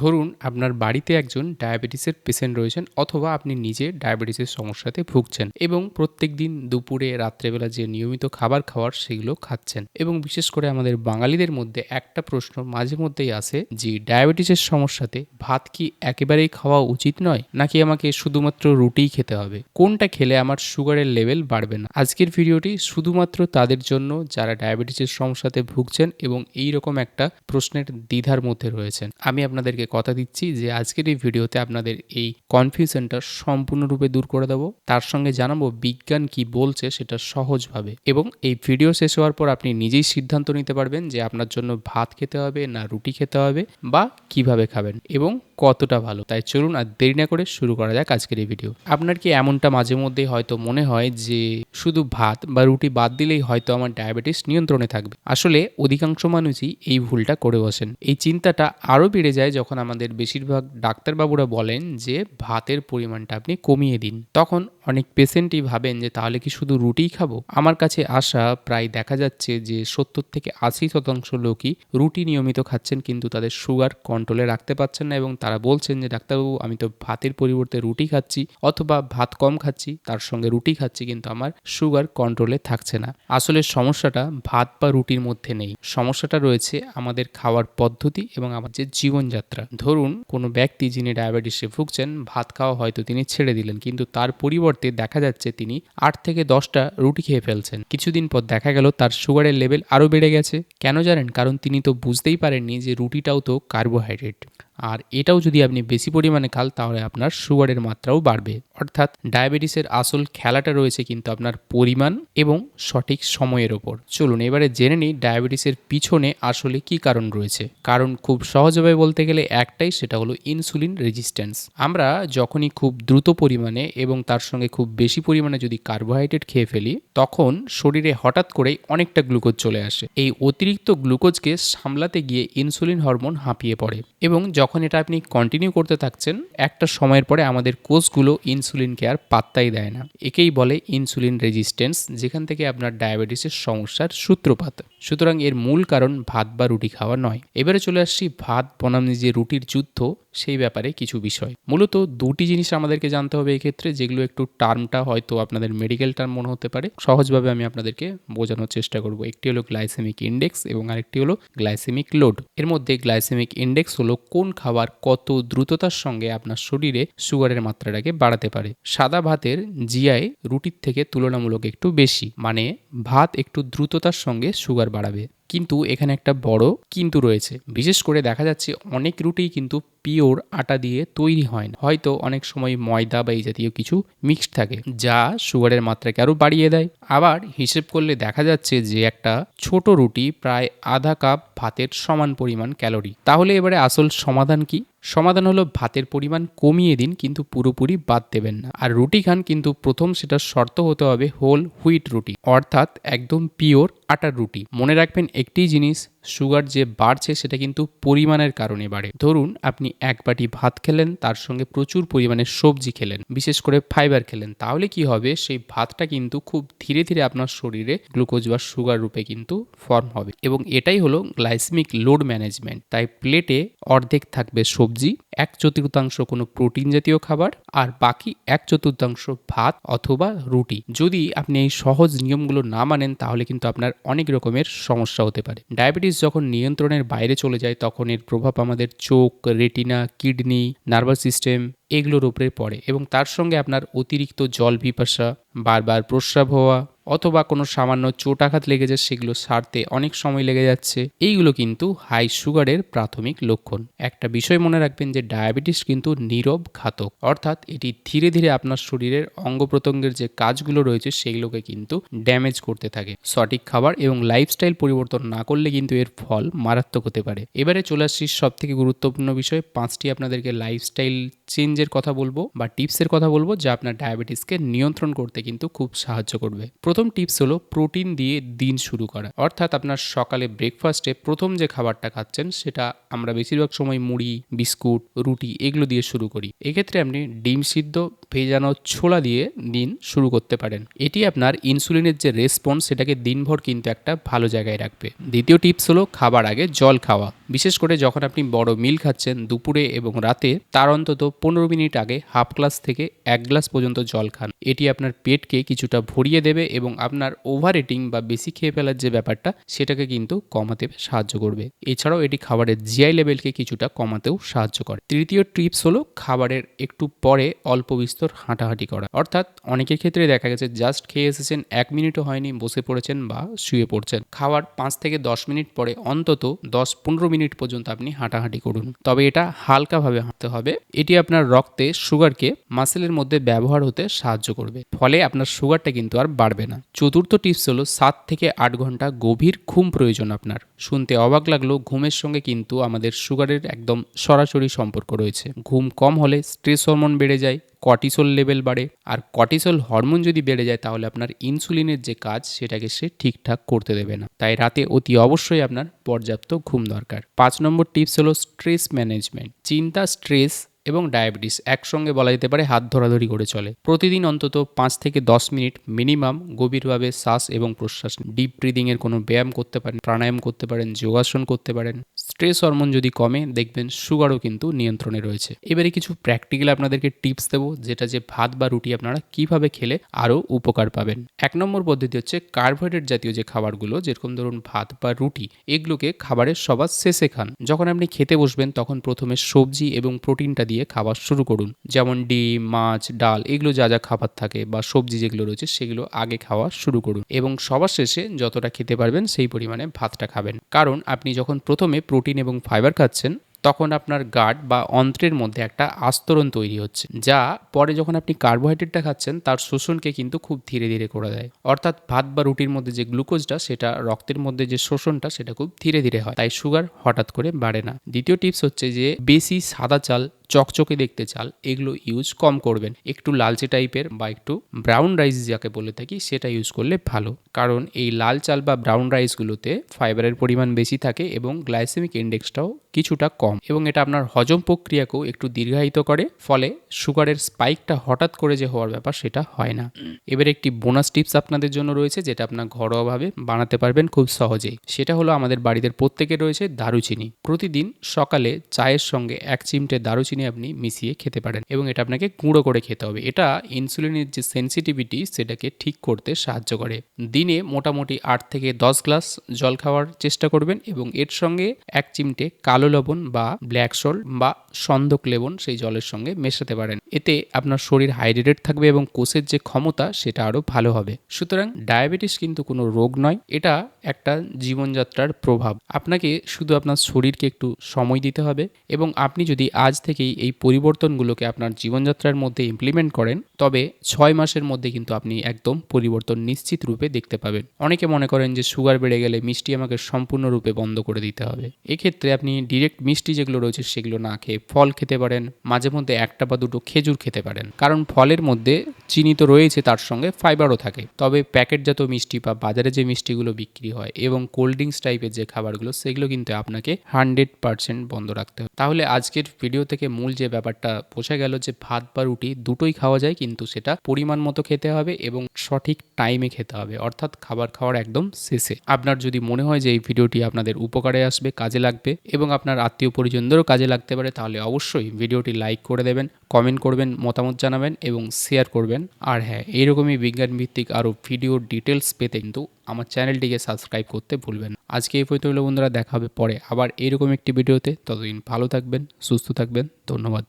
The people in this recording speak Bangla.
ধরুন আপনার বাড়িতে একজন ডায়াবেটিসের পেশেন্ট রয়েছেন অথবা আপনি নিজে ডায়াবেটিসের সমস্যাতে ভুগছেন এবং প্রত্যেক দিন দুপুরে, রাত্রেবেলা যে নিয়মিত খাবার খাওয়ার সেগুলো খাচ্ছেন। এবং বিশেষ করে আমাদের বাঙালিদের মধ্যে একটা প্রশ্ন মাঝে মধ্যেই আসে যে, ডায়াবেটিসের সমস্যাতে ভাত কি একেবারেই খাওয়া উচিত নয়? নাকি আমাকে শুধুমাত্র রুটিই খেতে হবে? কোনটা খেলে আমার সুগারের লেভেল বাড়বে না? আজকের ভিডিওটি শুধুমাত্র তাদের জন্য যারা ডায়াবেটিসের সমস্যাতে ভুগছেন এবং এই রকম একটা প্রশ্নের দ্বিধার মধ্যে রয়েছেন। আমি আপনাদেরকে কথা দিচ্ছি যে আজকের এই ভিডিওতে আপনাদের এই কনফিউশনটা সম্পূর্ণরূপে দূর করে দেবো। তার সঙ্গে জানাব বিজ্ঞান কি বলছে সেটা সহজভাবে। এবং এই ভিডিও শেষ হওয়ার পর আপনি নিজেই সিদ্ধান্ত নিতে পারবেন যে আপনার জন্য ভাত খেতে হবে না রুটি খেতে হবে বা কীভাবে খাবেন। এবং কতটা ভালো। তাই চলুন আর দেরি না করে শুরু করা যাক আজকের এই ভিডিও আপনার কি এমনটা মাঝে মধ্যেই হয়তো মনে হয় যে শুধু ভাত বা রুটি বাদ দিলেই হয়তো আমার ডায়াবেটিস নিয়ন্ত্রণে থাকবে? আসলে অধিকাংশ মানুষই এই ভুলটা করে বসেন। এই চিন্তাটা আরও বেড়ে যায় যখন আমাদের বেশিরভাগ ডাক্তারবাবুরা বলেন যে ভাতের পরিমাণটা আপনি কমিয়ে দিন। তখন অনেক পেশেন্টই ভাবেন যে তাহলে কি শুধু রুটিই খাব? আমার কাছে আসা প্রায় দেখা যাচ্ছে যে সত্তর থেকে আশি শতাংশ লোকই রুটি নিয়মিত খাচ্ছেন কিন্তু তাদের সুগার কন্ট্রোলে রাখতে পারছেন না এবং তারা বলছেন যে, ডাক্তারবাবু, আমি তো ভাতের পরিবর্তে রুটি খাচ্ছি অথবা ভাত কম খাচ্ছি, তার সঙ্গে রুটি খাচ্ছি, কিন্তু আমার সুগার কন্ট্রোলে থাকছে না। আসলে সমস্যাটা ভাত বা রুটির মধ্যে নেই। সমস্যাটা রয়েছে আমাদের খাওয়ার পদ্ধতি এবং আমাদের জীবনযাত্রা। ধরুন, কোনো ব্যক্তি যিনি ডায়াবেটিসে ভুগছেন, ভাত খাওয়া হয়তো তিনি ছেড়ে দিলেন, কিন্তু তার পরিবর্তে দেখা যাচ্ছে তিনি আট থেকে দশটা রুটি খেয়ে ফেলছেন। কিছুদিন পর দেখা গেল তার সুগারের লেভেল আরও বেড়ে গেছে। কেন জানেন? কারণ তিনি তো বুঝতেই পারেননি যে রুটিটাও তো কার্বোহাইড্রেট। আর এটাও যদি আপনি বেশি পরিমাণে খাল তাহলে আপনার সুগারের মাত্রাও বাড়বে। অর্থাৎ ডায়াবেটিসের আসল খেলাটা রয়েছে কিন্তু আপনার পরিমাণ এবং সঠিক সময়ের ওপর। চলুন এবারে জেনে নিই ডায়াবেটিসের পিছনে আসলে কি কারণ রয়েছে। কারণ খুব সহজভাবে বলতে গেলে একটাই, সেটা হলো ইনসুলিন রেজিস্ট্যান্স। আমরা যখনই খুব দ্রুত পরিমাণে এবং তার সঙ্গে খুব বেশি পরিমাণে যদি কার্বোহাইড্রেট খেয়ে ফেলি, তখন শরীরে হঠাৎ করেই অনেকটা গ্লুকোজ চলে আসে। এই অতিরিক্ত গ্লুকোজকে সামলাতে গিয়ে ইনসুলিন হরমোন হাঁপিয়ে পড়ে এবং যখন এটা আপনি কন্টিনিউ করতে থাকছেন, একটা সময়ের পরে আমাদের কোষগুলো ইনসুলিনকে আর পাত্তাই দেয় না। একেই বলে ইনসুলিন রেজিস্ট্যান্স যেখান থেকে আপনার ডায়াবেটিসের সমস্যার সূত্রপাত। সুতরাং এর মূল কারণ ভাত বা রুটি খাওয়া নয়। এবারে চলে আসছি ভাত বনাম যে রুটির যুদ্ধ, সেই ব্যাপারে কিছু বিষয়। মূলত দুটি জিনিস আমাদেরকে জানতে হবে এই ক্ষেত্রে যেগুলো একটু টার্মটা হয়তো আপনাদের মেডিকেল টার্ম মনে হতে পারে। সহজভাবে আমি আপনাদেরকে বোঝানোর চেষ্টা করব। একটি হলো গ্লাইসেমিক ইন্ডেক্স এবং আরেকটি হলো গ্লাইসেমিক লোড এর মধ্যে গ্লাইসেমিক ইন্ডেক্স হলো কোন খাবার কত দ্রুততার সঙ্গে আপনার শরীরে সুগারের মাত্রাটাকে বাড়াতে পারে। সাদা ভাতের জিআই রুটির থেকে তুলনামূলক একটু বেশি মানে ভাত একটু দ্রুততার সঙ্গে সুগার বাড়াবে। কিন্তু এখানে একটা বড় কিন্তু রয়েছে। বিশেষ করে দেখা যাচ্ছে অনেক রুটি কিন্তু পিওর আটা দিয়ে তৈরি হয় না। হয়তো অনেক সময় ময়দা বা এই জাতীয় কিছু মিক্সড থাকে, যা সুগারের মাত্রাকে আরও বাড়িয়ে দেয়। আবার হিসেব করলে দেখা যাচ্ছে যে একটা ছোট রুটি প্রায় আধা কাপ ভাতের সমান পরিমাণ ক্যালোরি তাহলে এবারে আসল সমাধান কি? সমাধান হলো ভাতের পরিমাণ কমিয়ে দিন, কিন্তু পুরোপুরি বাদ দেবেন না। আর রুটি খান, কিন্তু প্রথম সেটা শর্ত হতে হবে হোল হুইট রুটি, অর্থাৎ একদম পিওর আটার রুটি। মনে রাখবেন, একটি জিনিস সুগার যে বাড়ছে, সেটা কিন্তু পরিমাণের কারণে বাড়ে। ধরুন, আপনি এক বাটি ভাত খেলেন, তার সঙ্গে প্রচুর পরিমাণে সবজি খেলেন, বিশেষ করে ফাইবার খেলেন, তাহলে কি হবে? সেই ভাতটা কিন্তু খুব ধীরে ধীরে আপনার শরীরে গ্লুকোজ বা সুগার রূপে কিন্তু ফর্ম হবে। এবং এটাই হলো গ্লাইসমিক লোড ম্যানেজমেন্ট, তাই প্লেটে অর্ধেক থাকবে সবজি। এক চতুর্থাংশ কোনো প্রোটিন জাতীয় খাবার আর বাকি এক চতুর্থাংশ ভাত অথবা রুটি। যদি আপনি এই সহজ নিয়মগুলো না মানেন, তাহলে কিন্তু আপনার অনেক রকমের সমস্যা হতে পারে। ডায়াবেটিস যখন নিয়ন্ত্রণের বাইরে চলে যায়, তখন এর প্রভাব আমাদের চোখ, রেটিনা, কিডনি, নার্ভাস সিস্টেম এগুলোর উপরে পড়ে এবং তার সঙ্গে আপনার অতিরিক্ত জল পিপাসা, বারবার প্রস্রাব হওয়া অথবা কোনো সামান্য চোট আঘাত লেগেছে সেগুলো সারতে অনেক সময় লেগে যাচ্ছে। এইগুলো কিন্তু হাই সুগারের প্রাথমিক লক্ষণ। একটা বিষয় মনে রাখবেন যে ডায়াবেটিস কিন্তু নীরব ঘাতক। অর্থাৎ এটি ধীরে ধীরে আপনার শরীরের অঙ্গ প্রত্যঙ্গের যে কাজগুলো রয়েছে সেগুলোকে কিন্তু ড্যামেজ করতে থাকে। সঠিক খাবার এবং লাইফস্টাইল পরিবর্তন না করলে কিন্তু এর ফল মারাত্মক হতে পারে। এবারে চলে আসছি সব থেকে গুরুত্বপূর্ণ বিষয়। পাঁচটি আপনাদেরকে লাইফস্টাইল চেঞ্জের কথা বলব বা টিপসের কথা বলব যা আপনার ডায়াবেটিসকে নিয়ন্ত্রণ করতে কিন্তু খুব সাহায্য করবে। প্রথম টিপস হলো প্রোটিন দিয়ে দিন শুরু করা। অর্থাৎ আপনার সকালে ব্রেকফাস্টে প্রথম যে খাবারটা খাচ্ছেন, সেটা আমরা বেশিরভাগ সময় মুড়ি, বিস্কুট, রুটি এগুলো দিয়ে শুরু করি। এক্ষেত্রে আপনি ডিম সিদ্ধ, ভেজানো ছোলা দিয়ে দিন শুরু করতে পারেন। এটি আপনার ইনসুলিনের যে রেসপন্স সেটাকে দিনভর কিন্তু একটা ভালো জায়গায় রাখবে। দ্বিতীয় টিপস হলো খাবার আগে জল খাওয়া। বিশেষ করে যখন আপনি বড় মিল খাচ্ছেন দুপুরে এবং রাতে, তার অন্তত পনেরো মিনিট আগে হাফ গ্লাস থেকে এক গ্লাস পর্যন্ত জল খান। এটি আপনার পেটকে কিছুটা ভরিয়ে দেবে এবং আপনার ওভার ইটিং বা বেশি খেয়ে ফেলার যে ব্যাপারটা, সেটাকে কিন্তু কমাতে সাহায্য করবে। এছাড়াও এটি খাবারের জিআই লেভেলকে কিছুটা কমাতেও সাহায্য করে। তৃতীয় টিপস হলো খাবারের একটু পরে অল্প বিস্তর হাঁটাহাঁটি করা। অর্থাৎ অনেকের ক্ষেত্রে দেখা গেছে জাস্ট খেয়ে এসেছেন, এক মিনিটও হয়নি, বসে পড়েছেন বা শুয়ে পড়ছেন। খাওয়ার পাঁচ থেকে দশ মিনিট পরে অন্তত দশ পনেরো মিনিট পর্যন্ত আপনি হাঁটাহাঁটি করুন। তবে এটা হালকাভাবে হাঁটতে হবে। এটি আপনার রক্তে সুগারকে মাসেলের মধ্যে ব্যবহার হতে সাহায্য করবে। ফলে আপনার সুগারটা কিন্তু আর বাড়বে না। চতুর্থ টিপস হলো সাত থেকে আট ঘণ্টা গভীর ঘুম প্রয়োজন আপনার। শুনতে অবাক লাগল, ঘুমের সঙ্গে কিন্তু আমাদের সুগারের একদম সরাসরি সম্পর্ক রয়েছে। ঘুম কম হলে স্ট্রেস হরমোন বেড়ে যায় কর্টিসল লেভেল বাড়ে। আর কর্টিসল হরমোন যদি বেড়ে যায়, তাহলে আপনার ইনসুলিনের যে কাজ, সেটাকে সে ঠিকঠাক করতে দেবে না। তাই রাতে অতি অবশ্যই আপনার পর্যাপ্ত ঘুম দরকার। পাঁচ নম্বর টিপস হলো স্ট্রেস ম্যানেজমেন্ট। চিন্তা, স্ট্রেস এবং ডায়াবেটিস একসঙ্গে বলা যেতে পারে হাত ধরাধরি করে চলে। প্রতিদিন অন্তত পাঁচ থেকে দশ মিনিট মিনিমাম গভীরভাবে শ্বাস এবং প্রশ্বাস, ডিপ ব্রিদিংয়ের কোনো ব্যায়াম করতে পারেন, প্রাণায়াম করতে পারেন, যোগাসন করতে পারেন। স্ট্রেস হরমোন যদি কমে, দেখবেন সুগারও কিন্তু নিয়ন্ত্রণে রয়েছে। এবারে কিছু প্র্যাকটিক্যাল আপনাদেরকে টিপস দেবো, যেটা যে ভাত বা রুটি আপনারা কীভাবে খেলে আরও উপকার পাবেন। এক নম্বর পদ্ধতি হচ্ছে কার্বোহাইড্রেট জাতীয় যে খাবারগুলো, যেরকম ধরুন ভাত বা রুটি, এগুলোকে খাবারের সবার শেষে খান। যখন আপনি খেতে বসবেন, তখন প্রথমে সবজি এবং প্রোটিনটা দিয়ে খাবার শুরু করুন। যেমন ডিম, মাছ, ডাল, এগুলো যা যা খাবার থাকে বা সবজি যেগুলো রয়েছে সেগুলো আগে খাওয়া শুরু করুন এবং সবার শেষে যতটা খেতে পারবেন সেই পরিমাণে ভাতটা খাবেন। কারণ আপনি যখন প্রথমে প্রোটিন এবং ফাইবার খাচ্ছেন, তখন আপনার গার্ড বা অন্ত্রের মধ্যে একটা আস্তরণ তৈরি হচ্ছে, যা পরে যখন আপনি কার্বোহাইড্রেটটা খাচ্ছেন, তার শোষণকে কিন্তু খুব ধীরে ধীরে করে দেয়। অর্থাৎ ভাত বা রুটির মধ্যে যে গ্লুকোজটা, সেটা রক্তের মধ্যে যে শোষণটা, সেটা খুব ধীরে ধীরে হয়। তাই সুগার হঠাৎ করে বাড়ে না। দ্বিতীয় টিপস হচ্ছে যে, বেশি সাদা চাল চকচকে দেখতে চাল, এগুলো ইউজ কম করবেন। একটু লালচে টাইপের বা একটু ব্রাউন রাইস যাকে বলে থাকি, সেটা ইউজ করলে ভালো। কারণ এই লাল চাল বা ব্রাউন রাইসগুলোতে ফাইবারের পরিমাণ বেশি থাকে এবং গ্লাইসেমিক ইন্ডেক্সটাও কিছুটা কম। এবং এটা আপনার হজম প্রক্রিয়াকেও একটু দীর্ঘায়িত করে, ফলে সুগারের স্পাইকটা হঠাৎ করে যে হওয়ার ব্যাপার সেটা হয় না। এবার একটি বোনাস টিপস আপনাদের জন্য রয়েছে, যেটা আপনার ঘরোয়াভাবে বানাতে পারবেন খুব সহজেই। সেটা হলো আমাদের বাড়িতে প্রত্যেকের রয়েছে দারুচিনি। প্রতিদিন সকালে চায়ের সঙ্গে এক চিমটে দারুচিনি আপনি মিশিয়ে খেতে পারেন এবং এটা আপনাকে গুঁড়ো করে খেতে হবে। এটা ইনসুলিনের যে সেন্সিটিভিটি সেটাকে ঠিক করতে সাহায্য করে। দিনে মোটামুটি আট থেকে দশ গ্লাস জল খাওয়ার চেষ্টা করবেন এবং এর সঙ্গে এক চিমটে কালো লবণ বা ব্ল্যাক সল্ট বা সন্দক লেবন সেই জলের সঙ্গে মেশাতে পারেন। এতে আপনার শরীর হাইড্রেটেড থাকবে এবং কোষের যে ক্ষমতা, সেটা আরও ভালো হবে। সুতরাং ডায়াবেটিস কিন্তু কোনো রোগ নয়, এটা একটা জীবনযাত্রার প্রভাব। আপনাকে শুধু আপনার শরীরকে একটু সময় দিতে হবে এবং আপনি যদি আজ থেকেই এই পরিবর্তনগুলোকে আপনার জীবনযাত্রার মধ্যে ইমপ্লিমেন্ট করেন, তবে ছয় মাসের মধ্যে কিন্তু আপনি একদম পরিবর্তন নিশ্চিত রূপে দেখতে পাবেন। অনেকে মনে করেন যে সুগার বেড়ে গেলে মিষ্টি আমাকে সম্পূর্ণরূপে বন্ধ করে দিতে হবে। এক্ষেত্রে আপনি ডিরেক্ট মিষ্টি যেগুলো রয়েছে সেগুলো না খেয়ে ফল খেতে পারেন, মাঝে মধ্যে একটা বা দুটো খেজুর খেতে পারেন। কারণ ফলের মধ্যে চিনি তো রয়েছে, তার সঙ্গে ফাইবারও থাকে। তবে প্যাকেটজাত মিষ্টি বা বাজারে যে মিষ্টিগুলো বিক্রি হয় এবং কোল্ড ড্রিঙ্কস টাইপের যে খাবারগুলো, সেগুলো কিন্তু আপনাকে হান্ড্রেড পার্সেন্ট বন্ধ রাখতে হবে। তাহলে আজকের ভিডিও থেকে মূল যে ব্যাপারটা বোঝা গেল যে ভাত বা রুটি দুটোই খাওয়া যায়, কিন্তু সেটা পরিমাণ মতো খেতে হবে এবং সঠিক টাইমে খেতে হবে। অর্থাৎ খাবার খাওয়ার একদম শেষে। আপনার যদি মনে হয় যে এই ভিডিওটি আপনাদের উপকারে আসবে, কাজে লাগবে এবং আপনার আত্মীয় পরিজনদেরও কাজে লাগতে পারে, তাহলে অবশ্যই ভিডিওটি লাইক করে দেবেন কমেন্ট করবেন, মতামত জানাবেন এবং শেয়ার করবেন। আর হ্যাঁ এইরকমই বিজ্ঞান ভিত্তিক আরও ভিডিও ডিটেলস পেতে কিন্তু আমার চ্যানেলটিকে সাবস্ক্রাইব করতে ভুলবেন। আজকে এই পর্যন্ত বন্ধুরা, দেখা হবে পরে আবার এইরকম একটি ভিডিওতে। ততদিন ভালো থাকবেন, সুস্থ থাকবেন, ধন্যবাদ।